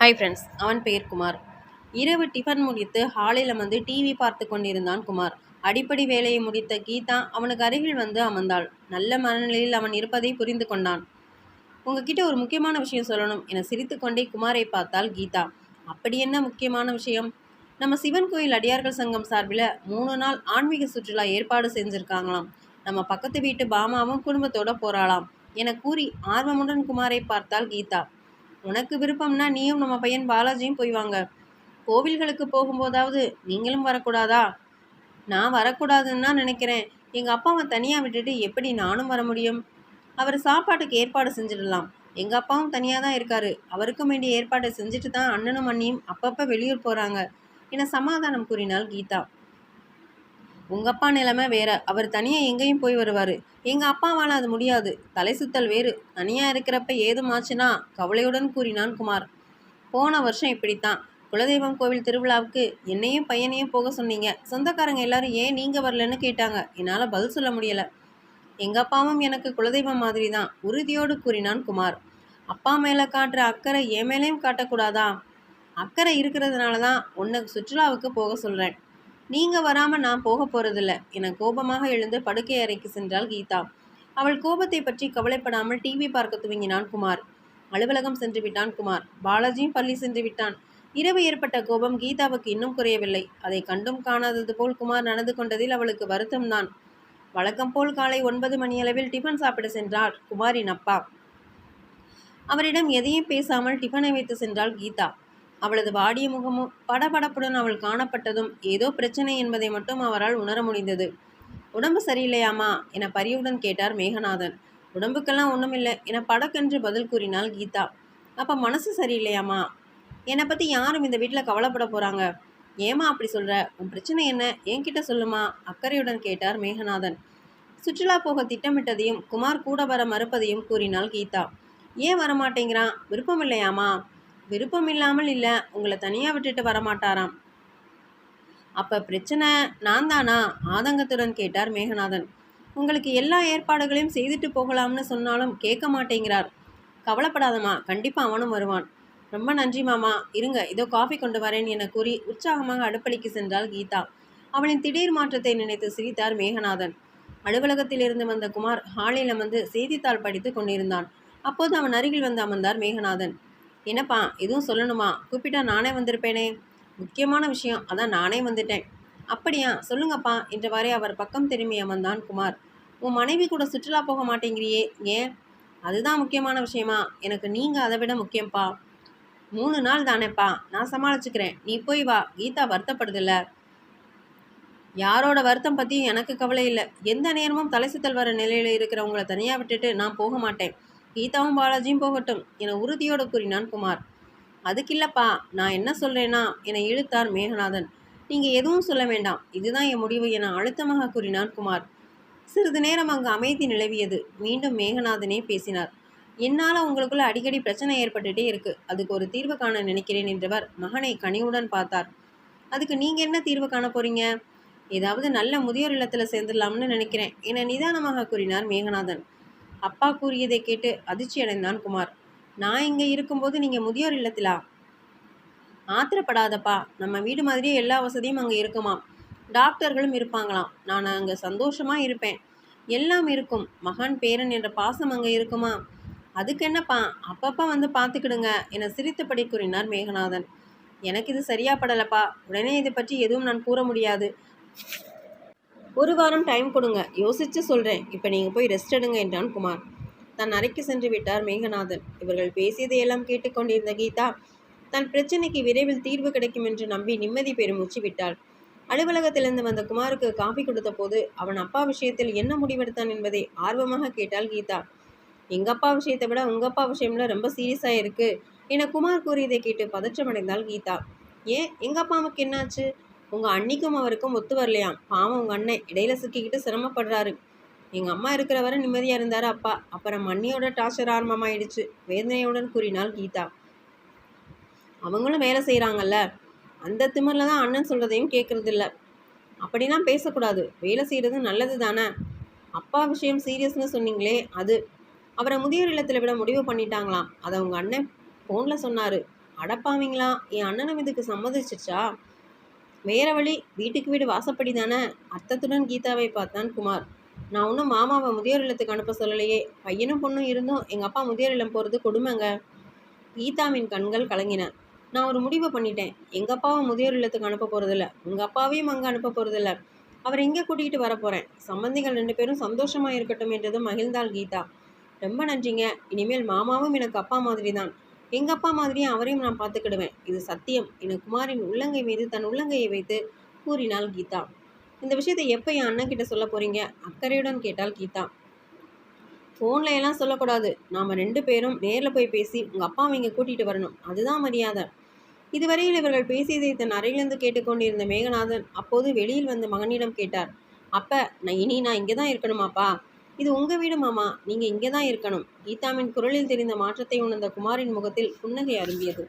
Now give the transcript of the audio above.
Hi friends அவன் பெயர் குமார். இரவு டிஃபன் முடித்து ஹாலில் அமர்ந்து டிவி பார்த்து கொண்டிருந்தான் குமார். அடிப்படை வேலையை முடித்த கீதா அவனுக்கு அருகில் வந்து அமர்ந்தாள். நல்ல மனநிலையில் அவன் இருப்பதை புரிந்து கொண்டான். உங்ககிட்ட ஒரு முக்கியமான விஷயம் சொல்லணும் என சிரித்துக்கொண்டே குமாரை பார்த்தாள் கீதா. அப்படி என்ன முக்கியமான விஷயம்? நம்ம சிவன் கோயில் அடியார்கள் சங்கம் சார்பில் மூணு நாள் ஆன்மீக சுற்றுலா ஏற்பாடு செஞ்சுருக்காங்களாம். நம்ம பக்கத்து வீட்டு பாமாவும் குடும்பத்தோட போராளாம் என கூறி ஆர்வமுடன் குமாரை பார்த்தாள் கீதா. உனக்கு விருப்பம்னா நீயும் நம்ம பையன் பாலாஜியும் போய் வாங்க. கோவில்களுக்கு போகும்போதாவது நீங்களும் வரக்கூடாதா? நான் வரக்கூடாதுன்னு தான் நினைக்கிறேன். எங்கள் அப்பாவை தனியாக விட்டுட்டு எப்படி நானும் வர முடியும்? அவர் சாப்பாட்டுக்கு ஏற்பாடு செஞ்சிடலாம். எங்கள் அப்பாவும் தனியாக தான் இருக்காரு. அவருக்கும் வேண்டிய ஏற்பாட்டை செஞ்சுட்டு தான் அண்ணனும் அண்ணியும் அப்பப்போ வெளியூர் போகிறாங்க என சமாதானம் கூறினாள் கீதா. உங்கள் அப்பா நிலைமை வேற. அவர் தனியாக எங்கேயும் போய் வருவார். எங்கள் அப்பாவால் அது முடியாது. தலை சுத்தல் வேறு. தனியாக இருக்கிறப்ப ஏதும் ஆச்சுன்னா கவலையுடன் கூறினான் குமார். போன வருஷம் இப்படித்தான். குலதெய்வம் கோவில் திருவிழாவுக்கு என்னையும் பையனையும் போக சொன்னீங்க. சொந்தக்காரங்க எல்லாரும் ஏன் நீங்கள் வரலன்னு கேட்டாங்க. என்னால் பதில் சொல்ல முடியலை. எங்கள் அப்பாவும் எனக்கு குலதெய்வம் மாதிரி தான் உறுதியோடு கூறினான் குமார். அப்பா மேலே காட்டுற அக்கறை என் மேலேயும் காட்டக்கூடாதா? அக்கறை இருக்கிறதுனால தான் உன்னை சுற்றுலாவுக்கு போக சொல்கிறேன் நீங்கள் வராமல் நான் போக போகிறதில்ல என கோபமாக எழுந்து படுக்கை அறைக்கு சென்றாள் கீதா. அவள் கோபத்தை பற்றி கவலைப்படாமல் டிவி பார்க்க துவங்கினான் குமார். அலுவலகம் சென்று விட்டான் குமார். பாலாஜியும் பள்ளி சென்று விட்டான். இரவு ஏற்பட்ட கோபம் கீதாவுக்கு இன்னும் குறையவில்லை. அதை கண்டும் காணாதது போல் குமார் நடந்து கொண்டதில் அவளுக்கு வருத்தம்தான் வழக்கம் போல் காலை ஒன்பது மணியளவில் டிஃபன் சாப்பிட சென்றார் குமாரின் அப்பா. அவரிடம் எதையும் பேசாமல் டிஃபனை வைத்து சென்றாள் கீதா. அவளது வாடிய முகமும் படபடப்புடன் அவள் காணப்பட்டதும் ஏதோ பிரச்சனை என்பதை மட்டும் அவரால் உணர முடிந்தது. உடம்பு சரியில்லையாமா? என பரிவுடன் கேட்டார் மேகநாதன். உடம்புக்கெல்லாம் ஒன்றுமில்லை என படக்கென்று பதில் கூறினாள் கீதா. அப்போ மனசு சரியில்லையாமா? என்னை பற்றி யாரும் இந்த வீட்டில் கவலைப்பட போகிறாங்க ஏமா அப்படி சொல்கிற உன் பிரச்சனை என்ன? என்கிட்ட சொல்லுமா? அக்கறையுடன் கேட்டார் மேகநாதன். சுற்றுலா போக திட்டமிட்டதையும் குமார் கூட வர மறுப்பதையும் கூறினாள் கீதா. ஏன் வரமாட்டேங்கிறான்? விருப்பம் இல்லையாமா விருப்பம் இல்லாமல் இல்லை உங்களை தனியாக விட்டுட்டு வரமாட்டாராம். அப்போ பிரச்சனை நான் தானா ஆதங்கத்துடன் கேட்டார் மேகநாதன். உங்களுக்கு எல்லா ஏற்பாடுகளையும் செய்துட்டு போகலாம்னு சொன்னாலும் கேட்க மாட்டேங்கிறார். கவலைப்படாதம்மா கண்டிப்பாக அவனும் வருவான். ரொம்ப நன்றி மாமா. இருங்க இதோ காஃபி கொண்டு வரேன் என கூறி உற்சாகமாக அடுப்பளிக்கு சென்றாள் கீதா. அவளின் திடீர் மாற்றத்தை நினைத்து சிரித்தார் மேகநாதன். அலுவலகத்தில் இருந்து வந்த குமார் ஹாலில் அமர்ந்து செய்தித்தாள் படித்து கொண்டிருந்தான். அப்போது அவன் அருகில் வந்து அமர்ந்தார் மேகநாதன். என்னப்பா எதுவும் சொல்லணுமா? கூப்பிட்டா நானே வந்திருப்பேனே. முக்கியமான விஷயம் அதான் நானே வந்துட்டேன். அப்படியா? சொல்லுங்கப்பா என்றவாறே அவர் பக்கம் திரும்பி அமர்ந்தான் குமார். உன் மனைவி கூட சுற்றுலா போக மாட்டேங்கிறியே ஏன்? அதுதான் முக்கியமான விஷயமா? எனக்கு நீங்கள் அதை விட முக்கியம்ப்பா. மூணு நாள் தானேப்பா நான் சமாளிச்சுக்கிறேன். நீ போய் வா கீதா வருத்தப்படுதில்ல. யாரோட வருத்தம் பற்றியும் எனக்கு கவலை இல்லை. எந்த நேரமும் தலை சுத்தல் வர நிலையில் இருக்கிறவங்கள தனியாக விட்டுட்டு நான் போக மாட்டேன். கீதாவும் பாலாஜியும் போகட்டும் என உறுதியோடு கூறினான் குமார். அதுக்கில்லப்பா நான் என்ன சொல்கிறேன்னா என இழுத்தார் மேகநாதன். நீங்கள் எதுவும் சொல்ல வேண்டாம். இதுதான் என் முடிவு என அழுத்தமாக கூறினான் குமார். சிறிது நேரம் அங்கு அமைதி நிலவியது. மீண்டும் மேகநாதனே பேசினார். என்னால் உங்களுக்குள்ள அடிக்கடி பிரச்சனை ஏற்பட்டுட்டே இருக்கு. அதுக்கு ஒரு தீர்வு காண நினைக்கிறேன் என்றவர் மகனை கனிவுடன் பார்த்தார். அதுக்கு நீங்கள் என்ன தீர்வு காண போறீங்க? ஏதாவது நல்ல முதியோர் இல்லத்தில் சேர்ந்துடலாம்னு நினைக்கிறேன் என நிதானமாக கூறினார் மேகநாதன். அப்பா கூறியதை கேட்டு அதிர்ச்சி அடைந்தான் குமார். நான் இங்கே இருக்கும்போது நீங்கள் முதியோர் இல்லத்திலா? ஆத்திரப்படாதப்பா. நம்ம வீடு மாதிரியே எல்லா வசதியும் அங்கே இருக்குமாம். டாக்டர்களும் இருப்பாங்களாம். நான் அங்கே சந்தோஷமாக இருப்பேன். எல்லாம் இருக்கும். மகான் பேரன் என்ற பாசம் அங்கே இருக்குமா? அதுக்கு என்னப்பா? அப்பப்போ வந்து பார்த்துக்கிடுங்க என சிரித்தபடி கூறினார் மேகநாதன். எனக்கு இது சரியா படலப்பா. உடனே இதை பற்றி எதுவும் நான் கூற முடியாது. ஒரு வாரம் டைம் கொடுங்க. யோசிச்சு சொல்கிறேன் இப்போ நீங்கள் போய் ரெஸ்ட் எடுங்க என்றான் குமார். தன் அறைக்கு சென்று விட்டார் மேகநாதன். இவர்கள் பேசியதையெல்லாம் கேட்டுக்கொண்டிருந்த கீதா தன் பிரச்சனைக்கு விரைவில் தீர்வு கிடைக்கும் என்று நம்பி நிம்மதி பெருமூச்சு விட்டாள். அலுவலகத்திலிருந்து வந்த குமாருக்கு காஃபி கொடுத்த போது அவன் அப்பா விஷயத்தில் என்ன முடிவெடுத்தான் என்பதை ஆர்வமாக கேட்டாள் கீதா. எங்கள் அப்பா விஷயத்தை விட உங்கள் அப்பா விஷயம்ல ரொம்ப சீரியஸாக இருக்குது என குமார் கூறியதை கேட்டு பதற்றமடைந்தாள் கீதா. ஏன்? எங்கள் அப்பாவுக்கு என்னாச்சு? உங்கள் அன்னிக்கும் அவருக்கும் ஒத்து வரலையாம். பாவம் உங்கள் அண்ணன். இடையில சிக்கிக்கிட்டு சிரமப்படுறாரு. எங்கள் அம்மா இருக்கிற வரை நிம்மதியாக இருந்தார் அப்பா. அப்புறம் மண்ணியோட டார்ச்சர் ஆரம்பமாயிடுச்சு. வேதனையுடன் கூறினாள் கீதா. அவங்களும் வேலை செய்கிறாங்கல்ல அந்த திமிரில் தான் அண்ணன் சொல்கிறதையும் கேட்குறதில்ல அப்படிலாம் பேசக்கூடாது. வேலை செய்கிறது நல்லது தானே அப்பா விஷயம் சீரியஸ்னு சொன்னீங்களே அது. அவரை முதியோர் இல்லத்தில் விட முடிவு பண்ணிட்டாங்களாம். அதை உங்கள் அண்ணன் ஃபோனில் சொன்னார். அடப்பாவீங்களா என் அண்ணனும் இதுக்கு சம்மதிச்சிச்சா? வேற வழி வீட்டுக்கு வீடு வாசப்படி தானே? அர்த்தத்துடன் கீதாவை பார்த்தான் குமார். நான் ஒன்றும் மாமாவை முதியோர் இல்லத்துக்கு அனுப்ப சொல்லலையே. பையனும் பொண்ணும் இருந்தும் எங்கள் அப்பா முதியோர் இல்லம் போகிறது கொடுமைங்க. கீதாவின் கண்கள் கலங்கின. நான் ஒரு முடிவு பண்ணிட்டேன். எங்கள் அப்பாவை முதியோர் இல்லத்துக்கு அனுப்ப போகிறதில்ல உங்கள் அப்பாவையும் அங்கே அனுப்ப போகிறதில்ல அவரை எங்கே கூட்டிகிட்டு வர போகிறேன் சம்பந்திகள் ரெண்டு பேரும் சந்தோஷமாக இருக்கட்டும் என்றதும் மகிழ்ந்தாள் கீதா. ரொம்ப நன்றிங்க. இனிமேல் மாமாவும் எனக்கு அப்பா மாதிரி தான் எங்கள் அப்பா மாதிரியே அவரையும் நான் பார்த்துக்கிடுவேன். இது சத்தியம். என குமாரின் உள்ளங்கை மீது தன் உள்ளங்கையை வைத்து கூறினாள் கீதா. இந்த விஷயத்தை எப்போ என் அண்ணன் கிட்ட சொல்ல போகிறீங்க அக்கறையுடன் கேட்டால் கீதா. ஃபோனில் எல்லாம் சொல்லக்கூடாது. நாம் ரெண்டு பேரும் நேரில் போய் பேசி உங்கள் அப்பாவை இங்கே கூட்டிகிட்டு வரணும். அதுதான் மரியாதை. இதுவரையில் இவர்கள் பேசியதை தன் அறையிலிருந்து கேட்டுக்கொண்டிருந்த மேகநாதன் அப்போது வெளியில் வந்து மகனிடம் கேட்டார். அப்ப நான் இனி நான் இங்கே தான் இருக்கணுமாப்பா? இது உங்க வீடு மாமா. நீங்க இங்கே தான் இருக்கணும். கீதாவின் குரலில் தெரிந்த மாற்றத்தை உணர்ந்த குமாரின் முகத்தில் புன்னகை அரும்பியது.